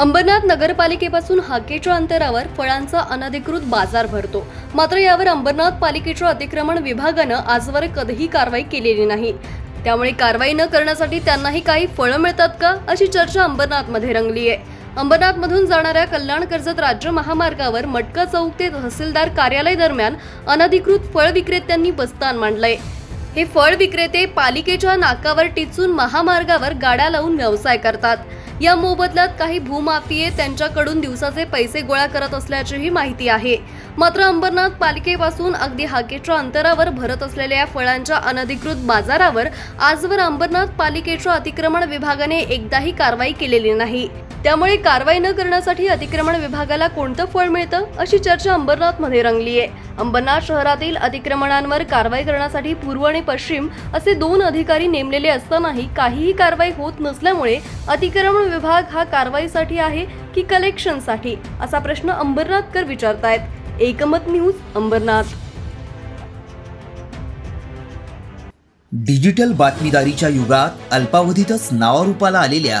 अंबरनाथ नगरपालिकेपासून हाकेच्या अंतरावर फळांचा अनधिकृत बाजार भरतो. मात्र यावर अंबरनाथ पालिकेच्या अतिक्रमण विभागानं आजवर कधीही कारवाई केलेली नाही. त्यामुळे कारवाई न करण्यासाठी त्यांनाही काही फळं मिळतात का अशी चर्चा अंबरनाथमध्ये रंगली आहे अंबरनाथमधून जाणाऱ्या कल्याण कर्जत राज्य महामार्गावर मटका चौक ते तहसीलदार कार्यालय दरम्यान अनधिकृत फळ विक्रेत्यांनी बस्तान मांडलंय. हे फळ विक्रेते पालिकेच्या नाकावर टिचून महामार्गावर गाड्या लावून व्यवसाय करतात. या मोबदल्यात काही भूमाफिये त्यांच्याकडून दिवसाचे पैसे गोळा करत असल्याचीही माहिती आहे. मात्र अंबरनाथ पालिकेपासून अगदी हाकेच्या अंतरावर भरत असलेल्या या फळांच्या अनधिकृत बाजारावर आजवर अंबरनाथ पालिकेच्या अतिक्रमण विभागाने एकदाही कारवाई केलेली नाही. त्यामुळे कारवाई न करण्यासाठी अतिक्रमण विभागाला कोणतं फळ मिळतं अशी चर्चा अंबरनाथमध्ये रंगली आहे अंबरनाथ शहरातील अतिक्रमणांवर कारवाई करण्यासाठी पूर्व आणि पश्चिम असे दोन अधिकारी नेमलेले असतानाही काहीही कारवाई होत नसल्यामुळे अतिक्रमण विभाग हा कारवाईसाठी आहे की कलेक्शनसाठी असा प्रश्न अंबरनाथकर विचारतायत. एकमत न्यूज अंबरनाथ. डिजिटल बातमीदारीच्या युगात अल्पावधीतच नावारूपाला आलेल्या